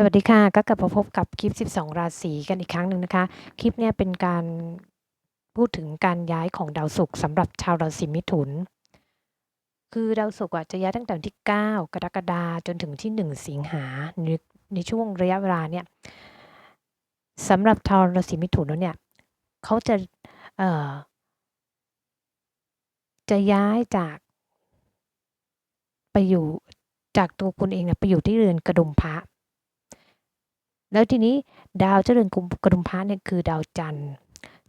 สวัสดีค่ะ ก็กลับมาพบกับคลิป 12 ราศีกันอีกครั้งหนึ่งนะคะ คลิปเนี้ยเป็นการพูดถึงการย้ายของดาวศุกร์สำหรับชาวราศีมิถุน คือดาวศุกร์อะจะย้ายตั้งแต่วันที่ 9 กรกฎาคมจนถึงที่ 1 สิงหาในในช่วงระยะเวลาเนี่ยสำหรับชาวราศีมิถุนแล้วเนี่ยเขาจะเอ่อจะย้ายจาก ไปอยู่จากตัวคุณเองเนี่ยไปอยู่ที่เรือนกระดุมพระ แล้วทีนี้ดาวเจริญกุมกรุมพระเนี่ยคือดาวจันทร์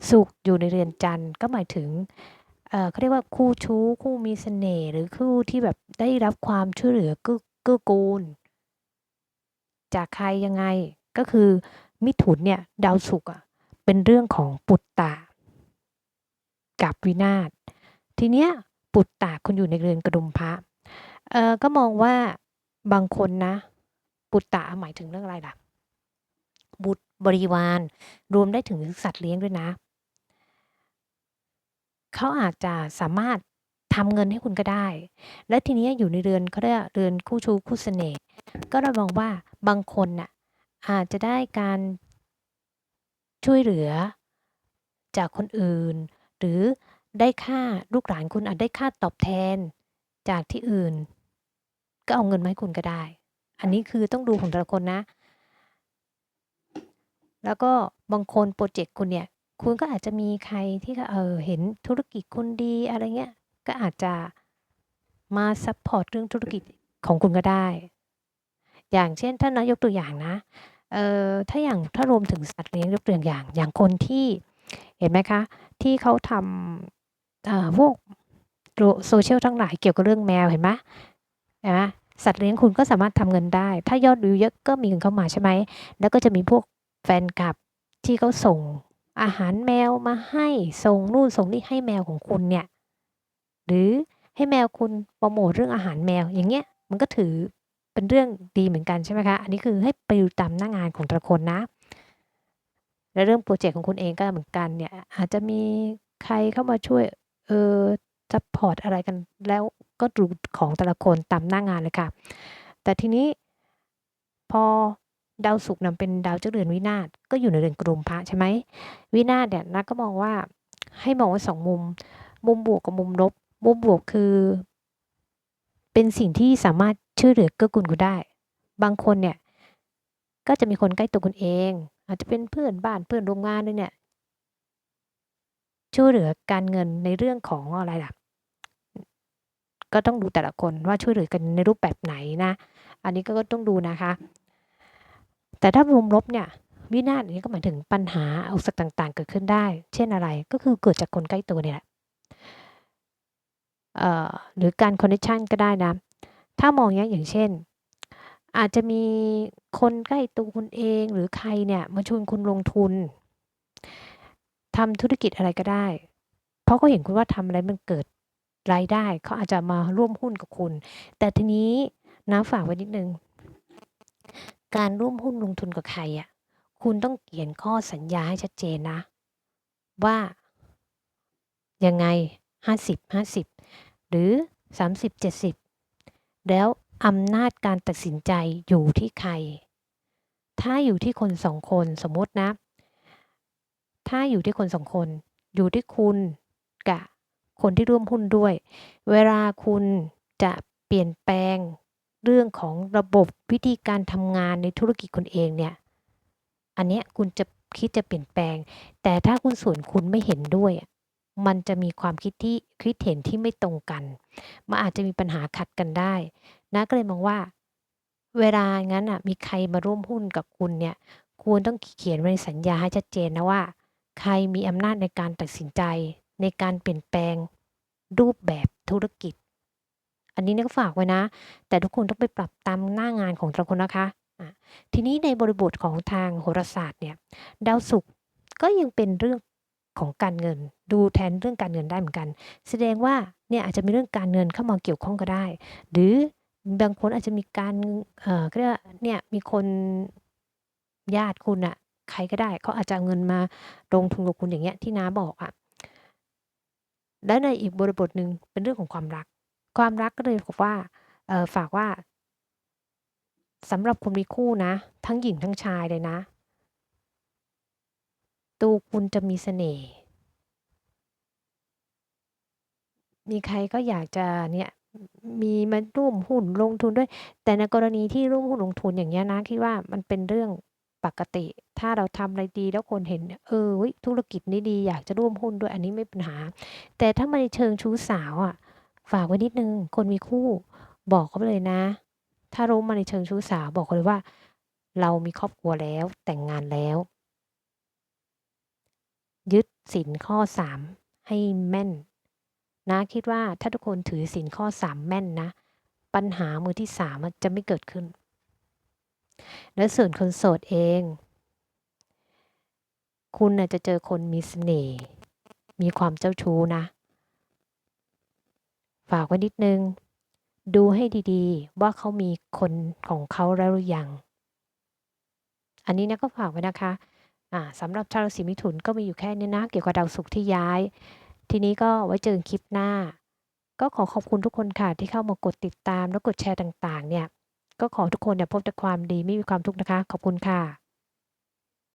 สุขอยู่ในเรือนจันทร์ก็หมายถึงเขาเรียกว่าคู่ชู้คู่มีเสน่ห์หรือคู่ที่แบบได้รับความช่วยเหลือกื้อกื้อกูล จากใครยังไงก็คือมิถุนเนี่ยดาวศุกร์อะเป็นเรื่องของปุตตะกับวินาศทีเนี้ยปุตตะคุณอยู่ในเรือนกระดุมพระเอ่อก็มองว่าบางคนนะ ปุตตะหมายถึงเรื่องอะไรล่ะ บุตรบริวาร รวมได้ถึงสัตว์เลี้ยงด้วยนะ เขาอาจจะสามารถทำเงินให้คุณก็ได้ และทีนี้อยู่ในเรือนเขาเรียกเรือนคู่ชู้คู่เสน่ห์ก็เรามองว่าบางคนน่ะอาจจะได้การช่วยเหลือจากคนอื่น หรือได้ค่าลูกหลานคุณอาจได้ค่าตอบแทนจากที่อื่น ก็เอาเงินมาให้คุณก็ได้ อันนี้คือต้องดูของแต่ละคนนะ แล้วก็บางคนโปรเจกต์คุณเนี่ย คุณก็อาจจะมีใครที่เออเห็นธุรกิจคุณดีอะไรเงี้ย ก็อาจจะมาซัพพอร์ตเรื่องธุรกิจของคุณก็ได้ อย่างเช่นถ้านายกตัวอย่างนะ เอ่อ ถ้าอย่างถ้ารวมถึงสัตว์เลี้ยงยกตัวอย่าง อย่างคนที่เห็นไหมคะ ที่เขาทำเอ่อพวกโซเชียลทั้งหลายเกี่ยวกับเรื่องแมวเห็นไหมเห็นไหมสัตว์เลี้ยงคุณก็สามารถทำเงินได้ ถ้ายอดวิวเยอะก็มีเงินเข้ามาใช่ไหม แล้วก็จะมีพวก ฟนคลับที่เขาส่งอาหารแมวมาให้ส่งนู่นส่งนี่ให้แมวของคุณเนี่ย หรือให้แมวคุณโปรโมทเรื่องอาหารแมวอย่างเงี้ย มันก็ถือเป็นเรื่องดีเหมือนกันใช่ไหมคะ อันนี้คือให้ไปดูตามหน้างานของแต่ละคนนะ และเรื่องโปรเจกต์ของคุณเองก็เหมือนกันเนี่ยอาจจะมีใครเข้ามาช่วยเออซัพพอร์ตอะไรกันแล้วก็ดูของแต่ละคนตามหน้างานเลยค่ะ แต่ทีนี้พอ ดาวศุกร์นำเป็นดาวเจ้าเรือนวินาศก็อยู่ในเรือนกรุมพระใช่ไหมวินาศเนี่ยนักก็มองว่าให้มองว่าสองมุม มุมบวกกับมุมลบ มุมบวกคือ เป็นสิ่งที่สามารถช่วยเหลือเกื้อกูลคุณได้ บางคนเนี่ยก็จะมีคนใกล้ตัวคุณเอง อาจจะเป็นเพื่อนบ้านเพื่อนร่วมงานด้วยเนี่ยช่วยเหลือการเงินในเรื่องของอะไรล่ะ ก็ต้องดูแต่ละคนว่าช่วยเหลือกันในรูปแบบไหนนะ อันนี้ก็ต้องดูนะคะ แต่ถ้ามุมลบเนี่ยวินาศนี้ก็หมายถึงปัญหาอุปสรรคต่างๆ เกิดขึ้นได้ เช่นอะไรก็คือเกิดจากคนใกล้ตัวเนี่ยแหละหรือการคอนเนคชันก็ได้นะ ถ้ามองอย่างอย่างเช่น อาจจะมีคนใกล้ตัวคุณเองหรือใครเนี่ยมาชวนคุณลงทุนทำธุรกิจอะไรก็ได้ เพราะเขาเห็นคุณว่าทำอะไรมันเกิดรายได้ เขาอาจจะมาร่วมหุ้นกับคุณ แต่ทีนี้น้าฝากไว้นิดนึง การร่วมหุ้นลงทุนกับใครอะ คุณต้องเขียนข้อสัญญาให้ชัดเจนนะ ว่า ยังไงห้าสิบห้าสิบหรือสามสิบเจ็ดสิบแล้วอำนาจการตัดสินใจอยู่ที่ใคร ถ้าอยู่ที่คนสองคนสมมตินะ ถ้าอยู่ที่คนสองคน อยู่ที่คุณกับคนที่ร่วมหุ้นด้วย เวลาคุณจะเปลี่ยนแปลง เรื่องของระบบวิธีการทำงานในธุรกิจคุณเองเนี่ย อันเนี้ยคุณจะคิดจะเปลี่ยนแปลง แต่ถ้าคุณส่วนคุณไม่เห็นด้วย มันจะมีความคิดที่คิดเห็นที่ไม่ตรงกัน มันอาจจะมีปัญหาขัดกันได้ นะก็เลยมองว่า เวลางั้นอะมีใครมาร่วมหุ้นกับคุณเนี่ยควรต้องเขียนไว้ในสัญญาให้ชัดเจนนะว่า ใครมีอำนาจในการตัดสินใจ ในการเปลี่ยนแปลง รูปแบบธุรกิจ อันนี้เนี่ยก็ฝากไว้นะ แต่ทุกคนต้องไปปรับตามหน้างานของแต่ละคนนะคะอะทีนี้ในบริบทของทางโหราศาสตร์เนี่ยดาวศุกร์ก็ยังเป็นเรื่องของการเงิน ดูแทนเรื่องการเงินได้เหมือนกัน แสดงว่าเนี่ยอาจจะมีเรื่องการเงินเข้ามาเกี่ยวข้องก็ได้ หรือบางคนอาจจะมีการเอ่อเรียกเนี่ยมีคนญาติคุณอะใครก็ได้เขาอาจจะเอาเงินมาลงทุนกับคุณอย่างเงี้ยที่น้าบอกอะและในอีกบริบทหนึ่งเป็นเรื่องของความรัก ความรักก็เลยบอกว่าเออฝากว่าสำหรับคนมีคู่นะ ทั้งหญิงทั้งชายเลยนะตัวคุณจะมีเสน่ห์มีใครก็อยากจะเนี่ยมีมาร่วมหุ้นลงทุนด้วย แต่ในกรณีที่ร่วมหุ้นลงทุนอย่างเงี้ยนะคิดว่ามันเป็นเรื่องปกติ ถ้าเราทำอะไรดีแล้วคนเห็น เออธุรกิจนี้ดีอยากจะร่วมหุ้นด้วยอันนี้ไม่ปัญหา แต่ถ้ามาในเชิงชู้สาวอะ ฝากไว้นิดหนึ่งคนมีคู่บอกเขาไปเลยนะ ถ้ารู้มาในเชิงชู้สาวบอกเขาเลยว่า เรามีครอบครัวแล้วแต่งงานแล้ว ยึดศีลข้อ3ให้แม่น นะคิดว่าถ้าทุกคนถือศีลข้อ3แม่นนะ ปัญหามือที่3อะจะไม่เกิดขึ้น และส่วนคนโสดเอง คุณจะเจอคนมีเสน่ห์มีความเจ้าชู้นะ ฝากไว้นิดนึง ดูให้ดีๆ ว่าเขามีคนของเขาแล้วหรือยัง อันนี้นะก็ฝากไว้นะคะอ่าสำหรับชาวราศีมิถุนก็มีอยู่แค่นี้นะ เกี่ยวกับดาวศุกร์ที่ย้าย ทีนี้ก็ไว้เจอกันคลิปหน้า ก็ขอขอบคุณทุกคนค่ะที่เข้ามากดติดตามและกดแชร์ต่างๆ เนี่ย ก็ขอทุกคนเนี่ยพบแต่ความดีไม่มีความทุกข์นะคะ ขอบคุณค่ะ